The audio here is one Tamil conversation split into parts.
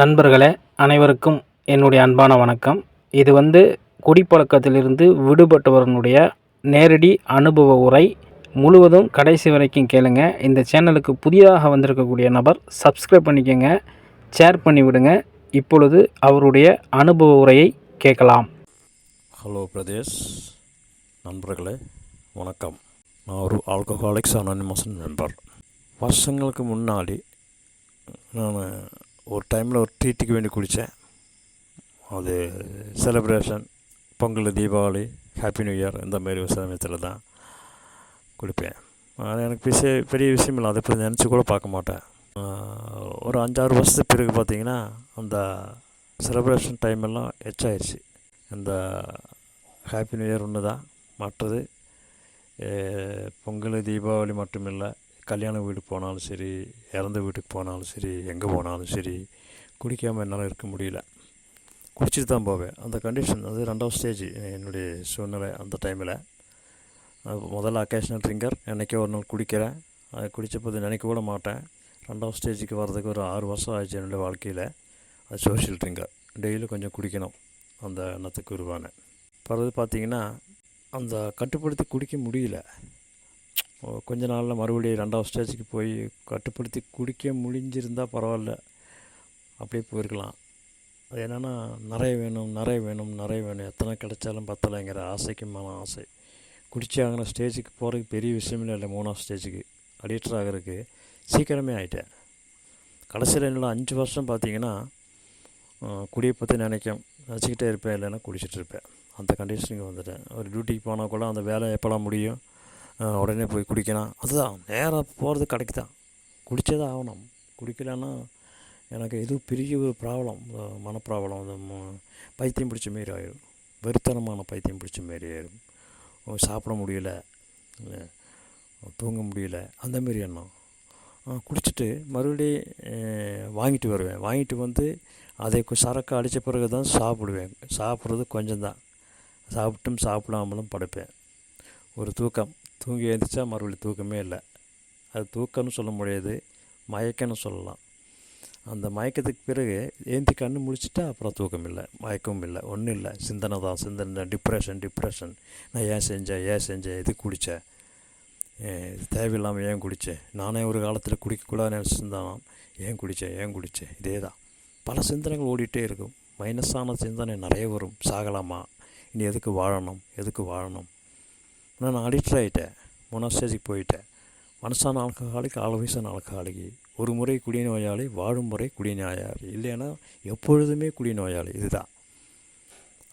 நண்பர்களே அனைவருக்கும் என்னுடைய அன்பான வணக்கம். இது வந்து குடிப்பழக்கத்திலிருந்து விடுபட்டவர்களுடைய நேரடி அனுபவ உரை. முழுவதும் கடைசி வரைக்கும் கேளுங்க. இந்த சேனலுக்கு புதிதாக வந்திருக்கக்கூடிய நபர் சப்ஸ்கிரைப் பண்ணிக்கோங்க ஷேர் பண்ணி விடுங்க. இப்பொழுது அவருடைய அனுபவ உரையை கேட்கலாம். ஹலோ பிரதேஷ் நண்பர்களே வணக்கம். நான் ஒரு ஆல்கஹாலிக்ஸ் அனானிமஸ் நண்பர். வருஷங்களுக்கு முன்னாடி நான் ஒரு டைமில் ஒரு ட்ரீட்டுக்கு வேண்டி குடித்தேன் அது celebration Pongal Deepavali happy new year இந்த மாதிரி சமயத்தில் தான் குடிப்பேன் அது எனக்கு பெரிய பெரிய விஷயம் இல்லை. அதை பற்றி நினச்சி கூட பார்க்க மாட்டேன். ஒரு அஞ்சாறு வருஷத்துக்கு பிறகு பார்த்திங்கன்னா அந்த செலப்ரேஷன் டைம் எல்லாம் எச்சாயிருச்சு. இந்த ஹாப்பி நியூ இயர் ஒன்று தான் மற்றது பொங்கல் தீபாவளி மட்டும் இல்லை கல்யாண வீட்டுக்கு போனாலும் சரி இறந்த வீட்டுக்கு போனாலும் சரி எங்கே போனாலும் சரி குடிக்காமல் என்னால் இருக்க முடியல. குடிச்சிட்டு தான் போவேன். அந்த கண்டிஷன் அது ரெண்டாவது ஸ்டேஜ் என்னுடைய சூழ்நிலை அந்த டைமில் முதல்ல அக்கேஷனல் ட்ரிங்கர் என்றைக்கே ஒரு நாள் குடிக்கிறேன். அது குடித்தப்போது நினைக்க கூட மாட்டேன். ரெண்டாவது ஸ்டேஜுக்கு வர்றதுக்கு ஒரு ஆறு வருஷம் ஆச்சு என்னுடைய வாழ்க்கையில். அது சோஷியல் ட்ரிங்கர் டெய்லி கொஞ்சம் குடிக்கணும். அந்த எண்ணத்துக்கு உருவானேன். பிறகு பார்த்தீங்கன்னா அந்த கட்டுப்படுத்தி குடிக்க முடியல. கொஞ்ச நாளில் மறுபடியும் ரெண்டாவது ஸ்டேஜுக்கு போய் கட்டுப்படுத்தி குடிக்க முடிஞ்சிருந்தால் பரவாயில்ல. அப்படியே போயிருக்கலாம். அது என்னென்னா நிறைய வேணும் நிறைய வேணும் நிறைய வேணும். எத்தனை கிடைச்சாலும் பத்தலைங்கிற ஆசைக்கு மேலே ஆசை. குடிச்சாங்கிற ஸ்டேஜுக்கு போகிறதுக்கு பெரிய விஷயமே இல்லை மூணாவது ஸ்டேஜுக்கு. அடிக்டர் ஆகிறதுக்கு சீக்கிரமே ஆகிட்டேன் கடைசியில் என்னோட அஞ்சு வருஷம் பார்த்தீங்கன்னா குடியை பற்றி நினைக்கும். நினச்சிக்கிட்டே இருப்பேன் இல்லைன்னா குடிச்சிட்டு இருப்பேன். அந்த கண்டிஷனுக்கு வந்துட்டேன். ஒரு டியூட்டிக்கு போனால் கூட அந்த வேலை எப்போலாம் முடியும்? உடனே போய் குடிக்கலாம். அதுதான் நேராக போகிறது கடைக்கு தான் குடித்தே தான் ஆகணும். குடிக்கலைன்னா எனக்கு இது பெரிய ஒரு ப்ராப்ளம். மன ப்ராப்ளம் அது பைத்தியம் பிடிச்ச மாரி ஆயிடும் வெறித்தனமான பைத்தியம் பிடிச்ச மாரி ஆயிடும் சாப்பிட முடியல. தூங்க முடியல. அந்த மாரி எண்ணம். குடிச்சிட்டு மறுபடியும் வாங்கிட்டு வருவேன். வாங்கிட்டு வந்து அதை சரக்கு அடித்த பிறகு தான் சாப்பிடுவேன். சாப்பிட்றது கொஞ்சம் தான் சாப்பிட்டும் சாப்பிடாமலும் படுப்பேன். ஒரு தூக்கம். தூங்கி எழுந்திரிச்சா மறுபடியும் தூக்கமே இல்லை. அது தூக்கம்னு சொல்ல முடியாது மயக்கம்னு சொல்லலாம். அந்த மயக்கத்துக்கு பிறகு ஏந்தி கண்ணு முடிச்சுட்டா அப்புறம் தூக்கம் இல்லை மயக்கமும் இல்லை ஒன்றும் இல்லை. சிந்தனை தான் சிந்தனை டிப்ரெஷன் டிப்ரெஷன் நான் ஏன் செஞ்சேன் ஏன் செஞ்சேன் எது குடித்தேன் தேவையில்லாமல் ஏன் குடித்தேன் நானே ஒரு காலத்தில் குடிக்கக்கூடாதுன்னு சிந்தனம் ஏன் குடித்தேன் ஏன் குடித்தேன் இதே தான். பல சிந்தனைகள் ஓடிட்டே இருக்கும். மைனஸான சிந்தனை நிறைய வரும். சாகலாமா? இனி எதுக்கு வாழணும்? எதுக்கு வாழணும்? நான் அடிக்ட் ஆகிட்டேன் மூணாவது ஸ்டேஜுக்கு போயிட்டேன். மனசான ஆல்கஹாலிக் ஆல்வேஸான ஆல்கஹாலிக்கு ஒரு முறை குடிநோயாளி வாழும் முறை குடிநோயாளி இல்லைன்னா எப்பொழுதுமே குடிநோயாளி இதுதான்.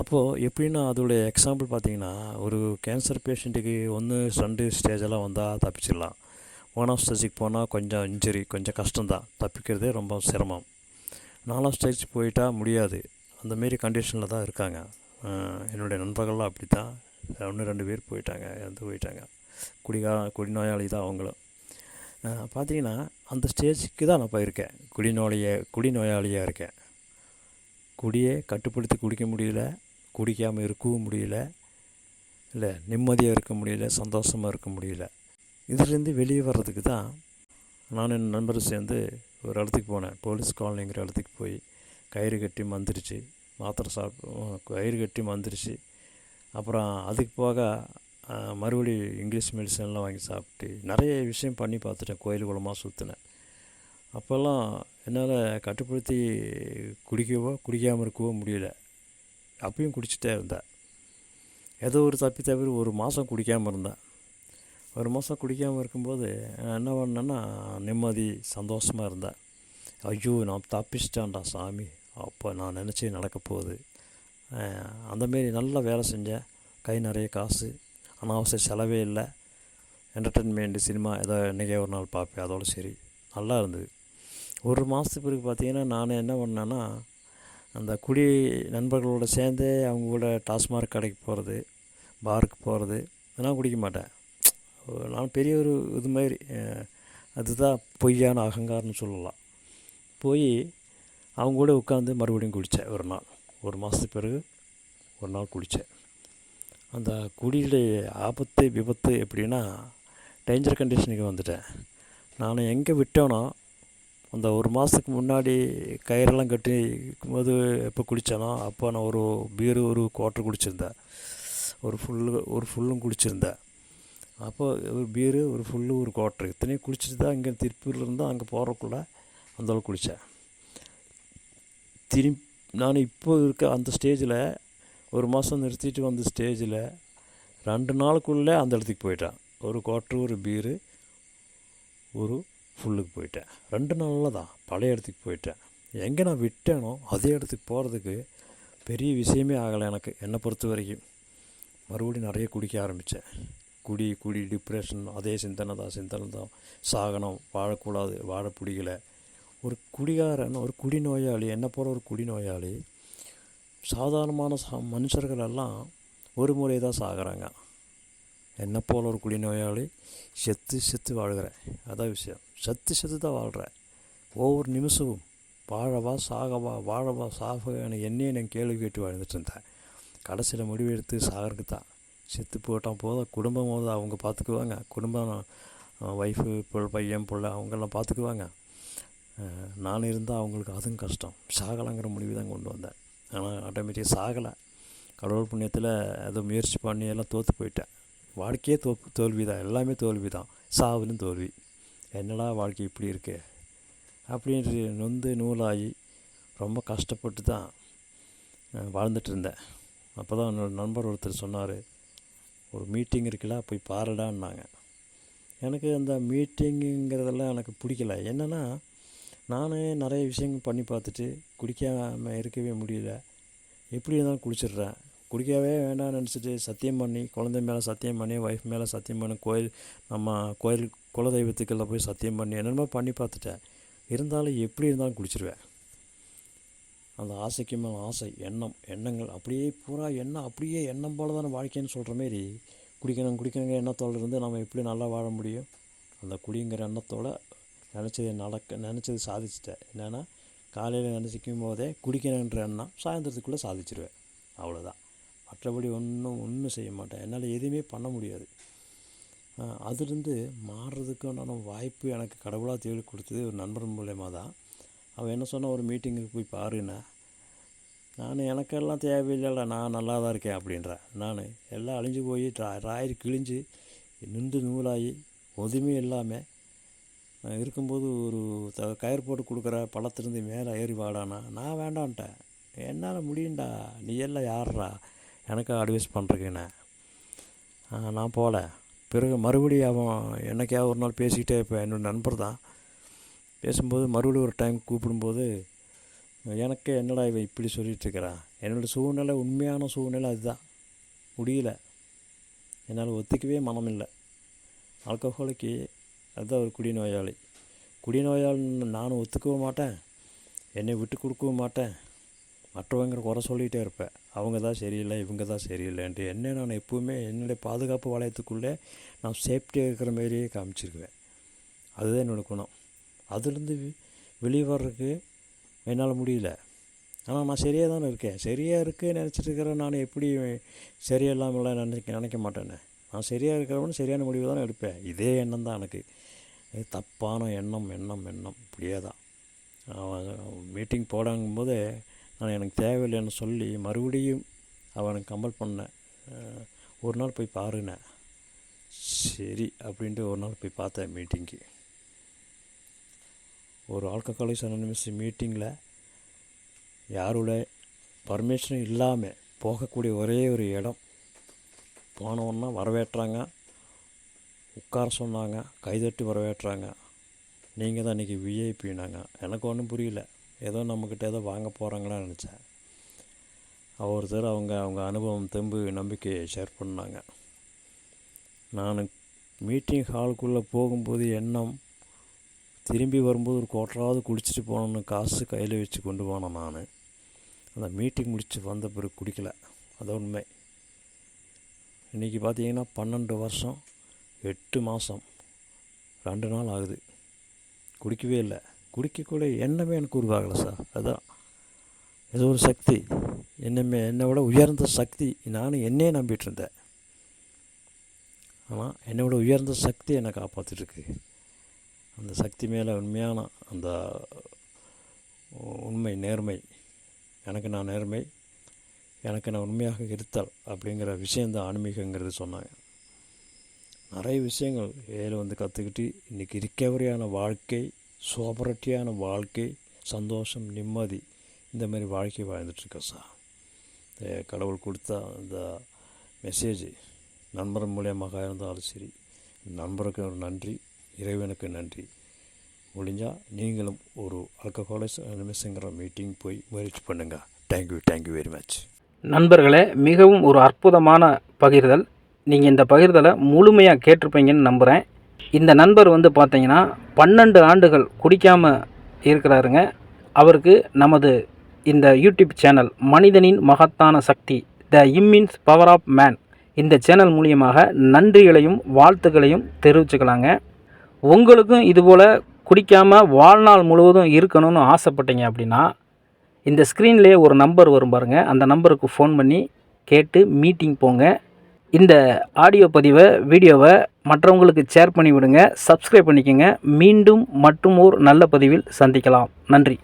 அப்போது எப்படின்னா அதோடைய எக்ஸாம்பிள் பார்த்தீங்கன்னா ஒரு கேன்சர் பேஷண்ட்டுக்கு ஒன்று ரெண்டு ஸ்டேஜெல்லாம் வந்தால் தப்பிச்சிடலாம். மூணாம் ஸ்டேஜுக்கு போனால் கொஞ்சம் இன்ஜுரி கொஞ்சம் கஷ்டம்தான். தப்பிக்கிறதே ரொம்ப சிரமம். நாலாம் ஸ்டேஜ் போயிட்டா முடியாது. அந்த மாரி கண்டிஷனில் தான் இருக்காங்க. என்னுடைய நண்பர்கள்லாம் அப்படி தான் ஒன்று ரெண்டு பேர் போயிட்டாங்க இறந்து போயிட்டாங்க. குடிகா குடிநோயாளி தான் அவங்களும். பார்த்தீங்கன்னா அந்த ஸ்டேஜுக்கு தான் நான் போயிருக்கேன். குடிநோய குடிநோயாளியாக இருக்கேன். குடியை கட்டுப்படுத்தி குடிக்க முடியல குடிக்காமல் இருக்கவும் முடியல இல்லை நிம்மதியாக இருக்க முடியல சந்தோஷமாக இருக்க முடியல. இதுலேருந்து வெளியே வர்றதுக்கு தான் நான் என் நண்பர் சேர்ந்து ஒரு இடத்துக்கு போனேன். போலீஸ் காலனிங்கிற இடத்துக்கு போய் கயிறு கட்டி மந்திரிச்சு மாத்திரை சாப்பிட்டு கயிறு கட்டி மந்திரிச்சு அப்புறம் அதுக்கு போக மறுபடியும் மறுபடி இங்கிலீஷ் மெடிசன்லாம் வாங்கி சாப்பிட்டு நிறைய விஷயம் பண்ணி பார்த்துட்டேன். கோயில் குளமாக சுற்றினேன் அப்போல்லாம் என்னால் கட்டுப்படுத்தி குடிக்கவோ குடிக்காமல் இருக்கவோ முடியல. அப்பயும் குடிச்சிட்டே இருந்தேன். ஏதோ ஒரு தப்பி தவிர ஒரு மாதம் குடிக்காமல் இருந்தேன். ஒரு மாதம் குடிக்காமல் இருக்கும்போது நான் என்ன பண்ணேன்னா நிம்மதி சந்தோஷமாக இருந்தேன். ஐயோ நான் தப்பிச்சிட்டேன்டா சாமி. அப்போ நான் நினச்சி நடக்க போகுது. அந்தமாரி நல்லா வேலை செஞ்சேன். கை நிறைய காசு அனாவசிய செலவே இல்லை. என்டர்டெயின்மெண்ட் சினிமா ஏதோ என்றைக்கே ஒரு நாள் பார்ப்பேன் அதோட சரி. நல்லா இருந்தது. ஒரு மாதத்துக்கு பிறகு பார்த்தீங்கன்னா நான் என்ன பண்ணேன்னா அந்த குடி நண்பர்களோட சேர்ந்து அவங்க கூட டாஸ்மார்க் கடைக்கு போகிறது பாருக்கு போகிறது இதெல்லாம் குடிக்க மாட்டேன். நான் பெரிய ஒரு இது மாதிரி அதுதான் பொய்யான அகங்காரம்னு சொல்லலாம். போய் அவங்க கூட உட்காந்து மறுபடியும் குடித்தேன் ஒரு நாள். ஒரு மாதத்துக்கு பிறகு ஒரு நாள் குடித்தேன் அந்த குடியுடைய ஆபத்து விபத்து எப்படின்னா டேஞ்சர் கண்டிஷனுக்கு வந்துட்டேன். நான் எங்கே விட்டேனோ அந்த ஒரு மாதத்துக்கு முன்னாடி கயிறெல்லாம் கட்டி போது எப்போ குடித்தானோ அப்போ நான் ஒரு பீரு ஒரு குவாட்டர் குடிச்சிருந்தேன். ஒரு ஃபுல்லு ஒரு ஃபுல்லும் குடிச்சிருந்தேன். அப்போ ஒரு பீரு ஒரு ஃபுல்லு ஒரு குவாட்டர் இத்தனையும் குடிச்சிட்டு தான் இங்கே திருப்பூரில் இருந்தால் அங்கே போகிறக்குள்ள அந்தளவுக்கு குடித்தேன் திரும்பி நான் இப்போ இருக்க அந்த ஸ்டேஜில் ஒரு மாதம் நிறுத்திட்டு வந்த ஸ்டேஜில் ரெண்டு நாளுக்குள்ளே அந்த இடத்துக்கு போயிட்டேன். ஒரு குவாட்ரு ஒரு பீரு ஒரு ஃபுல்லுக்கு போயிட்டேன். ரெண்டு நாளில் தான் பழைய இடத்துக்கு போயிட்டேன். எங்கே நான் விட்டேனோ அதே இடத்துக்கு போகிறதுக்கு பெரிய விஷயமே ஆகலை எனக்கு என்னை பொறுத்த வரைக்கும். மறுபடியும் நிறைய குடிக்க ஆரம்பித்தேன் குடி குடி டிப்ரெஷன் அதே சிந்தனை தான் சிந்தனை தான். சாகனம் வாழக்கூடாது வாழ பிடிக்கல. ஒரு குடிகாரன் ஒரு குடிநோயாளி என்ன போகிற ஒரு குடிநோயாளி சாதாரணமான சா மனுஷர்கள் எல்லாம் ஒரு முறை தான் சாகிறாங்க. என்ன போல் ஒரு குடிநோயாளி செத்து செத்து வாழ்கிறேன் அதான் விஷயம். செத்து செத்து தான் வாழ்கிறேன் ஒவ்வொரு நிமிஷமும் வாழவா சாகவா வாழவா சாகவான என்னையே நான் கேள்வி கேட்டு வாழ்ந்துட்டு இருந்தேன். கடைசியில் முடிவெடுத்து சாகிறதுக்கு தான். செத்து போட்டால் போதும். குடும்பம் போது அவங்க பார்த்துக்குவாங்க. குடும்பம் ஒய்ஃபு பிள்ளை பையன் பிள்ளை அவங்கெல்லாம் பார்த்துக்குவாங்க. நான் இருந்தால் அவங்களுக்கு அதுவும் கஷ்டம். சாகலாங்கிற முடிவு தான் கொண்டு வந்தேன். ஆனால் ஆட்டோமேட்டிக்காக சாகலை. கடவுள் புண்ணியத்தில் அதை முயற்சி பண்ணி எல்லாம் தோற்று போயிட்டேன். வாழ்க்கையே தோ தோல்வி தான் எல்லாமே தோல்வி தான் சாவுலும் தோல்வி. என்னடா வாழ்க்கை இப்படி இருக்கு? அப்படின்ட்டு நொந்து நூலாகி ரொம்ப கஷ்டப்பட்டு தான் வாழ்ந்துட்டு இருந்தேன். அப்போ தான் என்னோடய நண்பர் ஒருத்தர் சொன்னார் ஒரு மீட்டிங் இருக்குல்ல போய் பாருடான்னாங்க. எனக்கு அந்த மீட்டிங்குங்கிறதெல்லாம் எனக்கு பிடிக்கல. என்னென்னா நானே நிறைய விஷயங்கள் பண்ணி பார்த்துட்டு குடிக்காமல் இருக்கவே முடியல. எப்படி இருந்தாலும் குடிச்சிடுறேன். குடிக்கவே வேண்டாம்னு நினச்சிட்டு சத்தியம் பண்ணி குழந்தை மேலே சத்தியம் பண்ணி ஒய்ஃப் மேலே சத்தியம் பண்ணி கோயில் நம்ம கோயில் குலதெய்வத்துக்கெல்லாம் போய் சத்தியம் பண்ணி என்னென்னமோ பண்ணி பார்த்துட்டேன். இருந்தாலும் எப்படி இருந்தாலும் குடிச்சிருவேன். அந்த ஆசைக்கு மேலே ஆசை எண்ணம் எண்ணங்கள் அப்படியே பூரா எண்ணம் அப்படியே எண்ணம் போல தானே வாழ்க்கைன்னு சொல்கிற மாரி குடிக்கணும் குடிக்கணுங்க எண்ணத்தோடு இருந்து நம்ம எப்படி நல்லா வாழ முடியும்? அந்த குடிங்கிற எண்ணத்தோடு நினச்சது நடக்க நினச்சது சாதிச்சிட்டேன். என்னென்னா காலையில் நினச்சிக்கும் போதே குடிக்கணுன்ற எண்ணம் சாயந்தரத்துக்குள்ளே சாதிச்சிருவேன். அவ்வளோதான் மற்றபடி ஒன்றும் ஒன்றும் செய்ய மாட்டேன். என்னால் எதுவுமே பண்ண முடியாது. அதுலேருந்து மாறுறதுக்கான வாய்ப்பு எனக்கு கடவுளாக தேடி கொடுத்தது ஒரு நண்பர் மூலயமா தான். அவன் என்ன சொன்ன ஒரு மீட்டிங்குக்கு போய் பாருன்னா. நான் எனக்கெல்லாம் தேவையில்லைல்ல நான் நல்லா தான் இருக்கேன் அப்படின்றேன் நான் எல்லாம் அழிஞ்சு போய் ரா ராயிறு கிழிஞ்சு நின்று நூலாகி ஒதுமே இல்லாமல் இருக்கும்போது ஒரு த கயிறு போட்டு கொடுக்குற பழத்திலிருந்து மேலே ஏறி வாடானா? நான் வேண்டான்ட்டேன். என்னால் முடியும்டா. நீ எல்லாம் யார்றா? எனக்கு அட்வைஸ் பண்ணுறீங்கண்ணே நான் போகல. பிறகு மறுபடியும் அவன் என்னைக்காவது ஒரு நாள் பேசிக்கிட்டே இப்போ என்னோடய நண்பர் தான். பேசும்போது மறுபடியும் ஒரு டைம் கூப்பிடும்போது எனக்கு என்னடா இவன் இப்படி சொல்லிகிட்ருக்கிறான் என்னோடய சூழ்நிலை உண்மையான சூழ்நிலை அதுதான். முடியல. என்னால் ஒத்துக்கவே மனமில்லை. ஆல்கஹோலிக்கு அதுதான் ஒரு குடிநோயாளி. குடிநோயாளின்னு நானும் ஒத்துக்கவும் மாட்டேன். என்னை விட்டு கொடுக்கவும் மாட்டேன். மற்றவங்க குறை சொல்லிகிட்டே இருப்பேன். அவங்க தான் சரியில்லை இவங்க தான் சரியில்லைன்ட்டு என்ன நான் எப்போவுமே என்னுடைய பாதுகாப்பு வளையத்துக்குள்ளே நான் சேஃப்டியாக இருக்கிற மாதிரியே காமிச்சிருக்குவேன் அதுதான் என்னோடய குணம். அதுலேருந்து வெளியே வர்றதுக்கு என்னால் முடியல. ஆனால் நான் சரியாக தானே இருக்கேன். சரியாக இருக்குன்னு நினச்சிட்டு இருக்கிறேன். நான் எப்படி சரியில்லாமலாம் நினைக்க நினைக்க மாட்டேன்னு நான் சரியாக இருக்கிறவனு சரியான முடிவு தானே எடுப்பேன். இதே எண்ணம் தான் எனக்கு. இது தப்பான எண்ணம் எண்ணம் எண்ணம். இப்படியே தான். மீட்டிங் போடாங்கும்போது நான் எனக்கு தேவையில்லைன்னு சொல்லி மறுபடியும் அவனுக்கு கம்பல் பண்ணேன். ஒரு நாள் போய் பாருனேன். சரி அப்படின்ட்டு ஒரு நாள் போய் பார்த்தேன் மீட்டிங்க்கு. ஒரு ஆல்கஹாலிக்ஸ் அனானிமஸ் மீட்டிங்கில் யாரோட பர்மிஷனும் இல்லாமல் போகக்கூடிய ஒரே ஒரு இடம் போனோன்னா வரவேற்றாங்க. உட்கார சொன்னாங்க. கைதட்டி வரவேற்றாங்க. நீங்கள் தான் இன்றைக்கி விஐபினாங்க எனக்கு ஒன்றும் புரியல. ஏதோ நம்மக்கிட்ட ஏதோ வாங்க போகிறாங்களா நினச்சேன். ஒருத்தர் அவங்க அவங்க அனுபவம் தெம்பு நம்பிக்கையை ஷேர் பண்ணாங்க. நான் மீட்டிங் ஹாலுக்குள்ளே போகும்போது எண்ணம் திரும்பி வரும்போது ஒரு கோட்டராவது குடிச்சிட்டு போகணுன்னு காசு கையில் வச்சு கொண்டு போனேன் நான். அந்த மீட்டிங் முடித்து வந்த பிறகு குடிக்கல. அது உண்மை. இன்றைக்கி பார்த்தீங்கன்னா பன்னெண்டு வருஷம் எட்டு மாதம் ரெண்டு நாள் ஆகுது. குடிக்கவே இல்லை. குடிக்கக்கூட எண்ணமே எனக்கு உருவாகலை சார். அதுதான் ஏதோ ஒரு சக்தி. என்னமே என்னை விட உயர்ந்த சக்தி. நானும் என்னையே நம்பிட்டு இருந்தேன். ஆனால் என்னை விட உயர்ந்த சக்தி என்னை காப்பாற்றிட்டுருக்கு அந்த சக்தி மேலே உண்மையான அந்த உண்மை நேர்மை. எனக்கு நான் நேர்மை. எனக்கு நான் உண்மையாக இருத்தல் அப்படிங்கிற விஷயந்தான் ஆன்மீகங்கிறது சொன்னாங்க. நிறைய விஷயங்கள் ஏழு வந்து கற்றுக்கிட்டு இன்றைக்கி ரிக்கவரியான வாழ்க்கை சோபரட்டியான வாழ்க்கை சந்தோஷம் நிம்மதி இந்த மாதிரி வாழ்க்கை வாழ்ந்துட்டுருக்கோம் சார். இந்த கடவுள் கொடுத்த அந்த மெசேஜ் நண்பர் மூலியமாக இருந்தாலும் சரி நண்பருக்கு ஒரு நன்றி இறைவனுக்கு நன்றி. முடிஞ்சால் நீங்களும் ஒரு அல்கஹாலிஸ் நிமிஷங்கிற மீட்டிங் போய் முயற்சி பண்ணுங்கள் தேங்க்யூ தேங்க்யூ வெரி மச் நண்பர்களே மிகவும் ஒரு அற்புதமான பகிர்தல். நீங்கள் இந்த பகிர்தலை முழுமையாக கேட்டிருப்பீங்கன்னு நம்புகிறேன் இந்த நண்பர் வந்து பார்த்தீங்கன்னா பன்னெண்டு ஆண்டுகள் குடிக்காமல் இருக்கிறாருங்க. அவருக்கு நமது இந்த யூடியூப் சேனல் மனிதனின் மகத்தான சக்தி the immense power of man இந்த சேனல் மூலியமாக நன்றிகளையும் வாழ்த்துக்களையும் தெரிவிச்சுக்கலாங்க. உங்களுக்கும் இதுபோல் குடிக்காமல் வாழ்நாள் முழுவதும் இருக்கணும்னு ஆசைப்பட்டீங்க அப்படின்னா இந்த ஸ்க்ரீன்லேயே ஒரு நம்பர் வரும் பாருங்கள் அந்த நம்பருக்கு ஃபோன் பண்ணி கேட்டு மீட்டிங் போங்க. இந்த ஆடியோ பதிவை வீடியோவை மற்றவங்களுக்கு ஷேர் பண்ணி விடுங்க சப்ஸ்கிரைப் பண்ணிக்கோங்க. மீண்டும் மற்றும் ஒரு நல்ல பதிவில் சந்திக்கலாம். நன்றி.